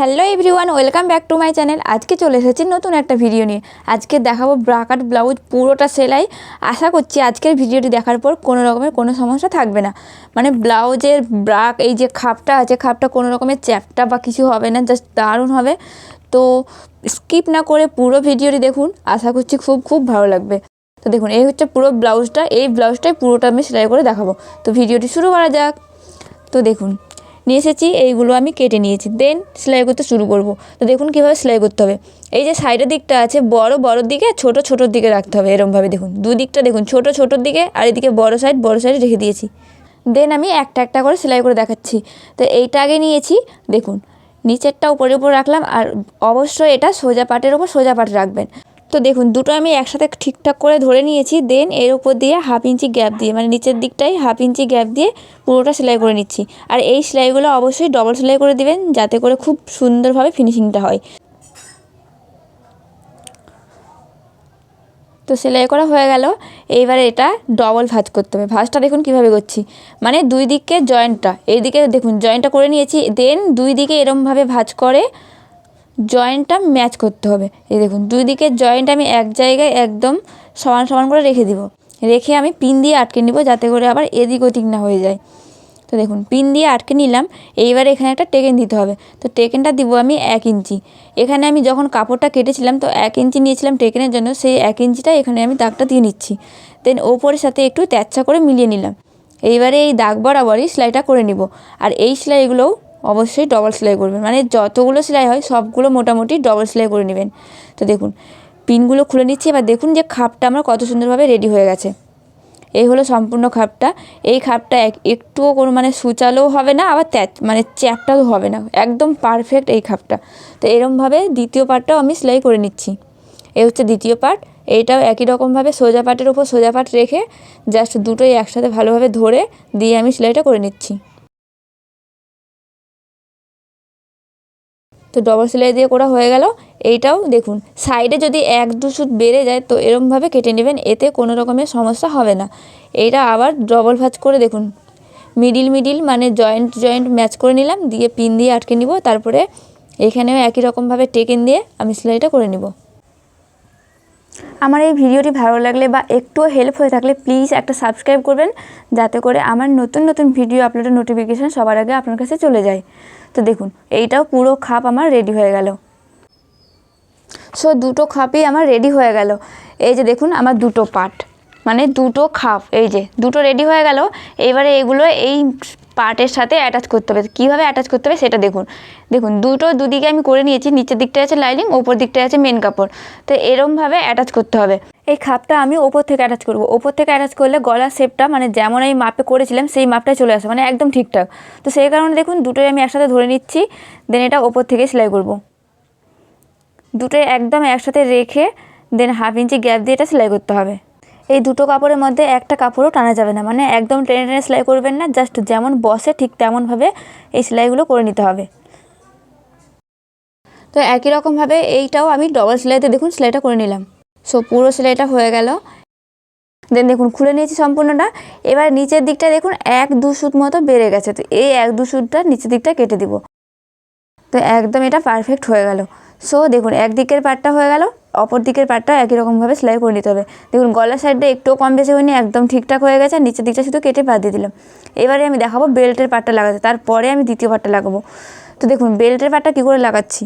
Hello everyone, welcome back to my channel. আজকে চলে এসেছি নতুন একটা ভিডিও নিয়ে। আজকে দেখাবো ব্রাকাট ব্লাউজ পুরোটা সেলাই। আশা করছি আজকের ভিডিওটি দেখার পর কোনো রকমের কোনো সমস্যা থাকবে না। মানে ব্লাউজের ব্রাক, এই যে খাপটা আছে, খাপটা কোনো রকমের চ্যাপটা বা কিছু হবে না, জাস্ট দারুণ হবে। তো স্কিপ না করে পুরো ভিডিওটি দেখুন, আশা করছি খুব খুব ভালো লাগবে। তো দেখুন, এই হচ্ছে পুরো ব্লাউজটা, এই ব্লাউজটাই পুরোটা আমি সেলাই করে দেখাবো। তো ভিডিওটি শুরু করা যাক। তো দেখুন নিয়ে এসেছি, এইগুলো আমি কেটে নিয়েছি। দেন সেলাই করতে শুরু করব। তো দেখুন কীভাবে সেলাই করতে হবে। এই যে সাইডের দিকটা আছে, বড় বড়োর দিকে, ছোট ছোটোর দিকে রাখতে হবে এরমভাবে দেখুন। দুদিকটা দেখুন, ছোট ছোটোর দিকে আর এদিকে বড় সাইড বড় সাইড রেখে দিয়েছি। দেন আমি একটা একটা করে সেলাই করে দেখাচ্ছি। তো এইটা আগে নিয়েছি, দেখুন। নিচেরটা উপরের উপর রাখলাম আর অবশ্যই এটা সোজা পাটের ওপর সোজা পাট রাখবেন। তো দেখুন, দুটো আমি একসাথে ঠিকঠাক করে ধরে নিয়েছি দেন এর উপর দিয়ে হাফ ইঞ্চি গ্যাপ দিয়ে মানে নিচের দিকটাই হাফ ইঞ্চি গ্যাপ দিয়ে পুরোটা সেলাই করে নিচ্ছি। আর এই সেলাইগুলো অবশ্যই ডবল সেলাই করে দিবেন, যাতে করে খুব সুন্দরভাবে ফিনিশিংটা হয়। তো সেলাই করা হয়ে গেল। এইবারে এটা ডবল ভাঁজ করতে হবে। ভাঁজটা দেখুন কীভাবে করছি। মানে দুই দিকে জয়েন্টটা এইদিকে দেখুন জয়েন্টটা করে নিয়েছি দেন দুই দিকে এরমভাবে ভাঁজ করে জয়েন্টটা ম্যাচ করতে হবে। এই দেখুন, দুই দিকের জয়েন্ট আমি এক জায়গায় একদম সমান সমান করে রেখে দিব। রেখে আমি পিন দিয়ে আটকে নিব যাতে করে আবার এদিক ওদিক না হয়ে যায়। তো দেখুন পিন দিয়ে আটকে নিলাম, এইবারে এখানে একটা টেকেন দিতে হবে। তো টেকেনটা দিব আমি এক ইঞ্চি। এখানে আমি যখন কাপড়টা কেটেছিলাম, তো এক ইঞ্চি নিয়েছিলাম টেকেনের জন্য, সেই এক ইঞ্চিটা এখানে আমি দাগটা দিয়ে নিচ্ছি। দেন ওপরের সাথে একটু তেচ্ছা করে মিলিয়ে নিলাম। এইবারে এই দাগ বরাবরই সেলাইটা করে নিব। আর এই সেলাইগুলোও অবশ্যই ডবল সেলাই করবেন। মানে যতগুলো সেলাই হয়, সবগুলো মোটামুটি ডবল সেলাই করে নেবেন। তো দেখুন, পিনগুলো খুলে নিচ্ছি, এবার দেখুন যে খাপটা আমার কত সুন্দরভাবে রেডি হয়ে গেছে। এই হলো সম্পূর্ণ খাপটা। এই খাপটা এক, একটুও কোনো মানে সুচালোও হবে না, আবার ত্যাচ মানে চ্যাপটাও হবে না। একদম পারফেক্ট এই খাপটা। তো এরমভাবে দ্বিতীয় পার্টটাও আমি সেলাই করে নিচ্ছি। এই হচ্ছে দ্বিতীয় পার্ট। এইটাও একই রকমভাবে সোজা পাটের উপর সোজা পাট রেখে জাস্ট দুটোই একসাথে ভালোভাবে ধরে দিয়ে আমি সেলাইটা করে নিচ্ছি। তো ডবল সেলাই দিয়ে করা হয়ে গেল। এইটাও দেখুন সাইডে যদি এক দু সুত বেড়ে যায়, তো এরমভাবে কেটে নেবেন, এতে কোনো রকমের সমস্যা হবে না। এইটা আবার ডবল ভাজ করে দেখুন। মিডিল মিডিল মানে জয়েন্ট জয়েন্ট ম্যাচ করে নিলাম, দিয়ে পিন দিয়ে আটকে নিব, তারপরে এখানেও একই রকমভাবে টেকেন দিয়ে আমি সেলাইটা করে নিব। আমার এই ভিডিওটি ভালো লাগলে বা একটুও হেল্প হয়ে থাকলে প্লিজ একটা সাবস্ক্রাইব করবেন, যাতে করে আমার নতুন নতুন ভিডিও আপলোডের নোটিফিকেশান সবার আগে আপনার কাছে চলে যায়। তো দেখুন, এইটাও পুরো খাপ আমার রেডি হয়ে গেল। সো দুটো খাপই আমার রেডি হয়ে গেল। এই যে দেখুন, আমার দুটো পার্ট মানে দুটো খাপ এই যে দুটো রেডি হয়ে গেল, এবারে এগুলো এই পার্টের সাথে অ্যাটাচ করতে হবে। কীভাবে অ্যাটাচ করতে হবে সেটা দেখুন। দেখুন, দুটো দুদিকে আমি করে নিয়েছি, নিচের দিকটা আছে লাইনিং ওপর দিকটায় আছে মেন কাপড়। তো এরমভাবে অ্যাটাচ করতে হবে। এই খাপটা আমি ওপর থেকে অ্যাটাচ করব। ওপর থেকে অ্যাটাচ করলে গলার শেপটা মানে যেমন আমি মাপে করেছিলাম, সেই মাপটাই চলে আসে মানে একদম ঠিকঠাক। তো সেই কারণে দেখুন, দুটোই আমি একসাথে ধরে নিচ্ছি দেন এটা ওপর থেকে সেলাই করব। দুটোই একদম একসাথে রেখে দেন হাফ ইঞ্চি গ্যাপ দিয়ে এটা সেলাই করতে হবে। এই দুটো কাপড়ের মধ্যে একটা কাপড়ও টানা যাবে না। মানে একদম টেনে টেনে সেলাই করবেন না জাস্ট যেমন বসে ঠিক তেমনভাবে এই সেলাইগুলো করে নিতে হবে। তো একই রকমভাবে এইটাও আমি ডবল সেলাইতে দেখুন সেলাইটা করে নিলাম। সো পুরো সেলাইটা হয়ে গেল। দেন দেখুন, খুলে নিয়েছি সম্পূর্ণটা। এবার নিচের দিকটা দেখুন, এক দু সুত মতো বেড়ে গেছে। তো এই এক দু সুতটা নিচের দিকটা কেটে দিব। তো একদম এটা পারফেক্ট হয়ে গেল। সো দেখুন, একদিকের পার্টটা হয়ে গেল। অপর দিকের পার্টটা একই রকমভাবে সেলাই করে নিতে হবে। দেখুন, গলার সাইডটা একটুও কম বেশি হয়নি, একদম ঠিকঠাক হয়ে গেছে নিচের দিকটা শুধু কেটে বাদ দিয়ে দিলাম। এবারে আমি দেখাবো বেল্টের পাটটা লাগাতে, তারপরে আমি দ্বিতীয় পার্টটা লাগাবো। তো দেখুন, বেল্টের পাটটা কী করে লাগাচ্ছি?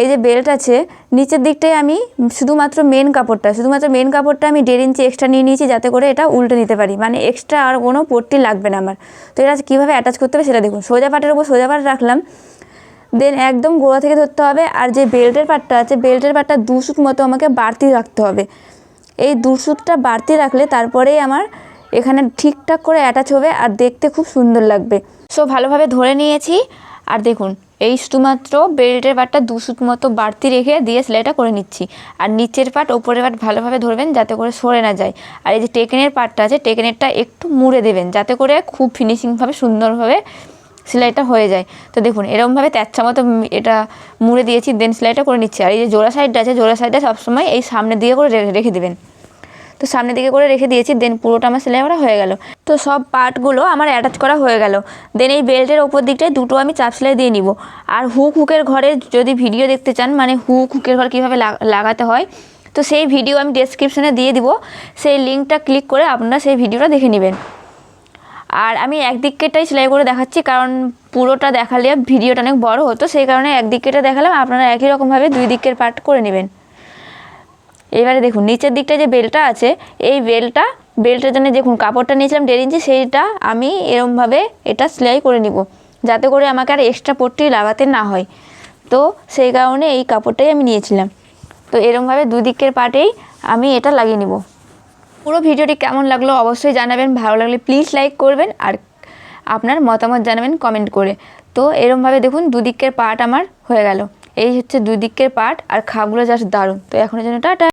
এই যে বেল্ট আছে, নিচের দিকটায় আমি শুধুমাত্র মেন কাপড়টা, শুধুমাত্র মেন কাপড়টা আমি দেড় ইঞ্চি এক্সট্রা নিয়ে নিয়েছি যাতে করে এটা উল্টে নিতে পারি। মানে এক্সট্রা আর কোনো পট্টি লাগবে না আমার। তো এটা কীভাবে অ্যাটাচ করতে হবে সেটা দেখুন। সোজা পাটের উপর সোজা পাট রাখলাম দেন একদম গোড়া থেকে ধরতে হবে আর যে বেল্টের পাটটা আছে বেল্টের পাটটা দু সুত মতো আমাকে বাড়তি রাখতে হবে। এই দু সুতটা বাড়তি রাখলে তারপরেই আমার এখানে ঠিকঠাক করে অ্যাটাচ হবে আর দেখতে খুব সুন্দর লাগবে। সো ভালোভাবে ধরে নিয়েছি। আর দেখুন, এই শুধুমাত্র বেল্টের পাটটা দু সুত মতো বাড়তি রেখে দিয়ে সেলাইটা করে নিচ্ছি। আর নিচের পাট, ওপরের পাট ভালোভাবে ধরবেন যাতে করে সরে না যায়। আর এই যে টেকেনের পাটটা আছে, টেকেনেরটা একটু মুড়ে দেবেন যাতে করে খুব ফিনিশিংভাবে সুন্দরভাবে সেলাইটা হয়ে যায়। তো দেখুন, এরকমভাবে তেচ্ছা মতো এটা মুড়ে দিয়েছি দেন সেলাইটা করে নিচ্ছি। আর এই যে জোড়া সাইডটা আছে, জোড়া সাইডটা সবসময় এই সামনে দিয়ে করে রেখে দেবেন। তো সামনের দিকে করে রেখে দিয়েছি দেন পুরোটা আমার সেলাই করা হয়ে গেল। তো সব পার্টগুলো আমার অ্যাটাচ করা হয়ে গেল। দেন এই বেল্টের ওপর দিকটায় দুটো আমি চাপ সেলাই দিয়ে নিব। আর হুক হুকের ঘরে যদি ভিডিও দেখতে চান মানে হুক হুকের ঘর কীভাবে লাগাতে হয়, তো সেই ভিডিও আমি ডেসক্রিপশনে দিয়ে দিব। সেই লিঙ্কটা ক্লিক করে আপনারা সেই ভিডিওটা দেখে নেবেন। আর আমি একদিকেরটাই সেলাই করে দেখাচ্ছি, কারণ পুরোটা দেখালে ভিডিওটা অনেক বড় হতো, সেই কারণে একদিকেরটা দেখালাম, আপনারা একই রকমভাবে দুই দিকের পার্ট করে নেবেন। এবারে দেখুন, নিচের দিকটা যে বেলটা আছে, এই বেলটা, বেল্টের জন্য দেখুন, কাপড়টা নিয়েছিলাম দেড় ইঞ্চি, সেইটা আমি এরমভাবে এটা সেলাই করে নিব, যাতে করে আমাকে আর এক্সট্রা পট্টি লাগাতে না হয়। তো সেই কারণে এই কাপড়টাই আমি নিয়েছিলাম। তো এরমভাবে দুদিকের পার্টেই আমি এটা লাগিয়ে নিব। পুরো ভিডিওটি কেমন লাগল অবশ্যই জানাবেন। ভালো লাগলে প্লিজ লাইক করবেন আর আপনার মতামত জানাবেন কমেন্ট করে। তো এরমভাবে দেখুন, দুদিকের পার্ট আমার হয়ে গেল। এই হচ্ছে দুদিকের পার্ট আর খাপগুলো জাস্ট দারুণ। তো এখনের জন্য টাটা।